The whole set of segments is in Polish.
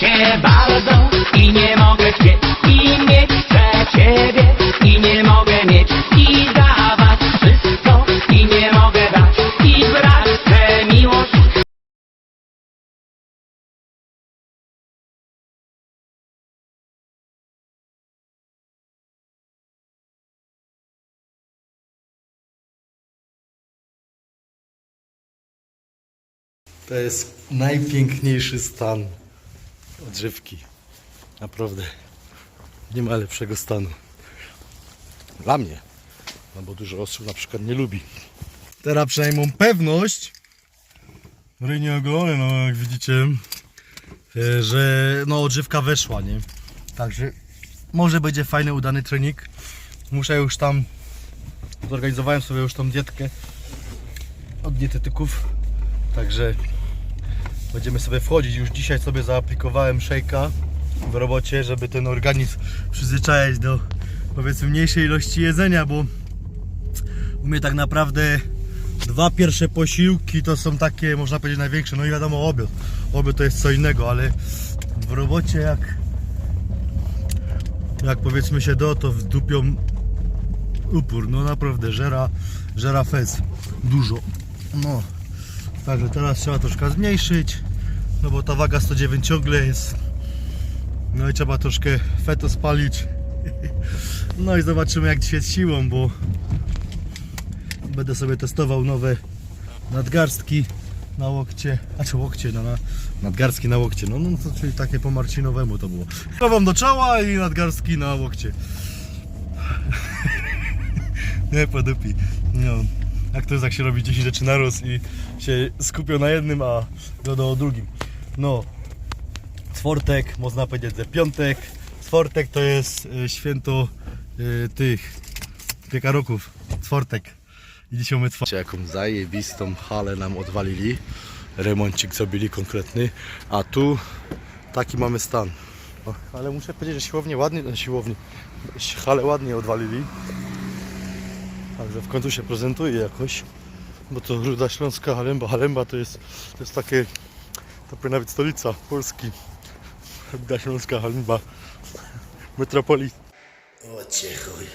cię bardzo i nie mogę chcieć i mieć chcę ciebie i nie mogę mieć. I dawać wszystko i nie mogę dać. I brać tę miłość To jest najpiękniejszy stan odżywki. Naprawdę. Nie ma lepszego stanu. Dla mnie. No bo dużo osób na przykład nie lubi. Teraz przynajmniej mam pewność, ryj nie ogolony, no jak widzicie, e, że no odżywka weszła, nie? Także może będzie fajny, udany trening. Muszę już tam, zorganizowałem sobie już tą dietkę od dietetyków. Także będziemy sobie wchodzić. Już dzisiaj sobie zaaplikowałem szejka w robocie, żeby ten organizm przyzwyczajać do powiedzmy mniejszej ilości jedzenia, bo u mnie tak naprawdę dwa pierwsze posiłki to są takie, można powiedzieć, największe. No i wiadomo, obiad. Obiad to jest co innego, ale w robocie jak jak powiedzmy się do, to wdupią upór. No naprawdę, żera, żera fez. Dużo. No. Także teraz trzeba troszkę zmniejszyć, no bo ta waga 109 ciągle jest. No i trzeba troszkę feto spalić. No i zobaczymy jak dzisiaj z siłą, bo będę sobie testował nowe nadgarstki na łokcie, a czy łokcie, no na nadgarstki na łokcie, no, no to czyli takie po Marcinowemu to było. Chowam do czoła i nadgarstki na łokcie. Nie podupi. No. Jak to jest, jak się robi 10 rzeczy naraz i się skupią na jednym, a wiadomo o drugim. No, czwartek, można powiedzieć, że piątek. Czwartek to jest y, święto y, tych piekaroków. Czwartek. I dzisiaj mamy czwartek. Jaką zajebistą halę nam odwalili. Remoncik zrobili konkretny. A tu taki mamy stan. O, ale muszę powiedzieć, że siłownie ładnie, no, siłownie, halę ładnie odwalili. Także w końcu się prezentuje jakoś. Bo to Ruda Śląska, Halemba. Halemba to jest, to jest takie, to powinna być stolica Polski. Ruda Śląska, Halemba. Metropolii. O chuj.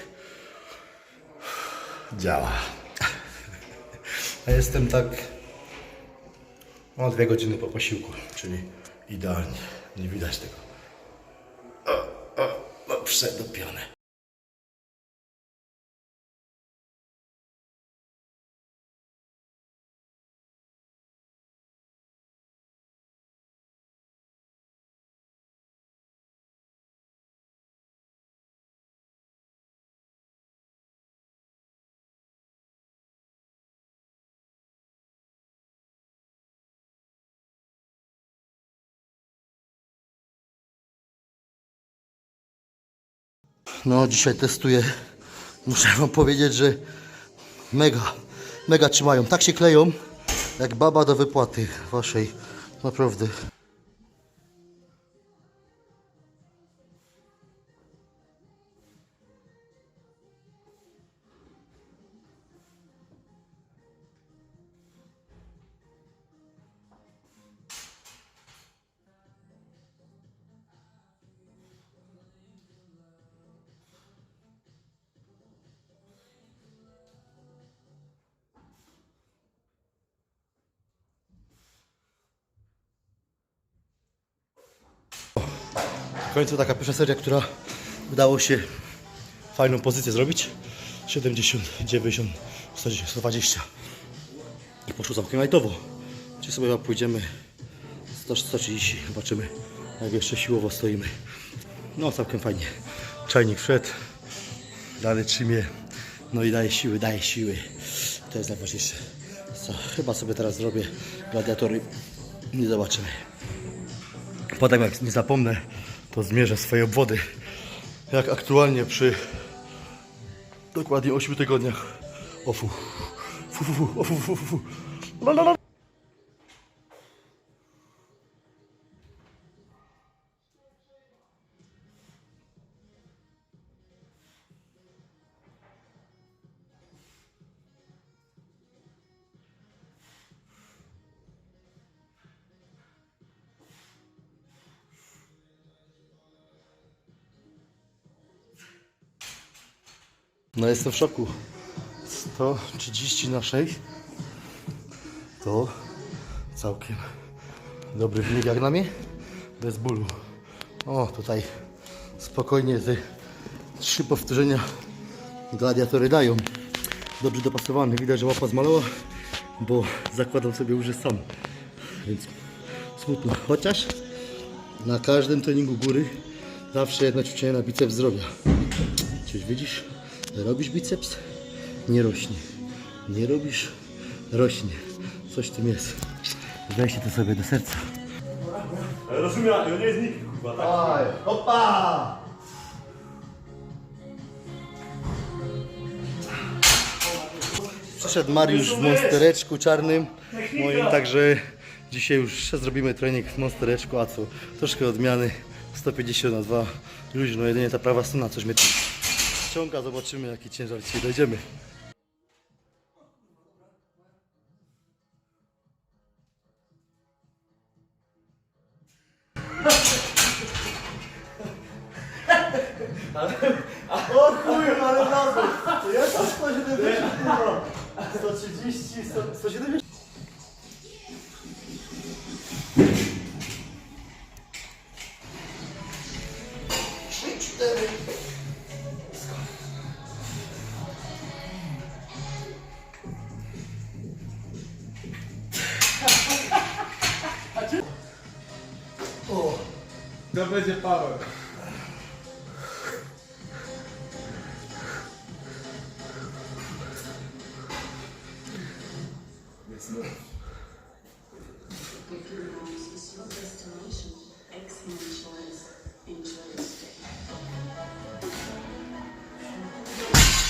Działa. A jestem tak o dwie godziny po posiłku, czyli idealnie. Nie widać tego. O, o, o przedopione. No dzisiaj testuję. Muszę wam powiedzieć, że mega, mega trzymają. Tak się kleją, jak baba do wypłaty waszej. Naprawdę. Końcu taka pierwsza seria, która udało się fajną pozycję zrobić. 70, 90, 110, 120. I poszło całkiem lightowo. Czy sobie pójdziemy 100, 130, zobaczymy jak jeszcze siłowo stoimy. No całkiem fajnie. Czajnik wszedł, dalej trzymie, no i daje siły, daje siły. To jest najważniejsze. Co, chyba sobie teraz zrobię gladiatory i zobaczymy. Potem jak nie zapomnę, to zmierzę swoje obwody. Jak aktualnie przy dokładnie 8 tygodniach. Fu. Fu, fu, fu, fu, fu, fu. No jestem w szoku. 130 na 6 to całkiem dobry wynik jak na mnie. Bez bólu. O, tutaj spokojnie te trzy powtórzenia gladiatory dają. Dobrze dopasowane. Widać, że łapa zmalała, bo zakładam sobie już sam. Więc smutno. Chociaż na każdym treningu góry zawsze jedno ćwiczenie na biceps zrobię. Coś widzisz? Robisz biceps? Nie rośnie. Nie robisz? Rośnie. Coś w tym jest. Weźcie to sobie do serca. Rozumiem, to nie jest nikt, kurwa, tak? Opa! Przyszedł Mariusz w monstereczku czarnym moim, także dzisiaj już zrobimy trening w monstereczku, a co? Troszkę odmiany, 150 na 2, luźno, jedynie ta prawa strona coś mnie tu ściąga, zobaczymy jaki ciężar dzisiaj dojdziemy. O chuj, ale nazwę! To ja tam 170 kurwa. 130, 100, 170. To będzie Paweł.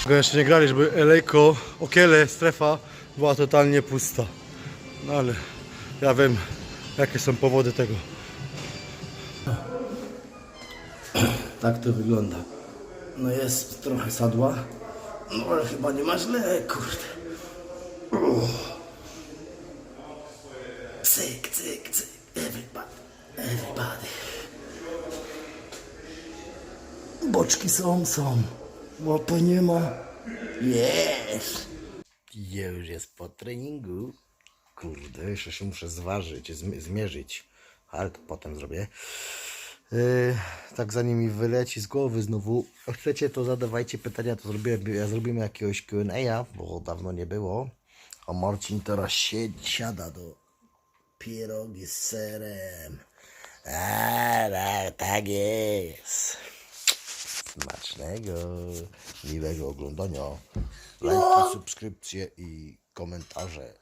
Go jeszcze nie grali, żeby Elejko, Okiele, strefa była totalnie pusta. No ale ja wiem, jakie są powody tego. Tak to wygląda. No jest trochę sadła, no ale chyba nie ma źle, kurde. Cyk, cyk, cyk. Everybody, everybody. Boczki są, są. Łapy nie ma. Jest. Ja już jest po treningu. Kurde, jeszcze się muszę zważyć, zm- zmierzyć. Ale to potem zrobię. Yy, tak zanim mi wyleci z głowy znowu, chcecie to zadawajcie pytania, to zrobię, ja zrobimy jakiegoś Q&A, bo dawno nie było. A Marcin teraz siedzi, siada do pierogi z serem. A, a, tak jest. Smacznego, miłego oglądania. Lajki, subskrypcje i komentarze.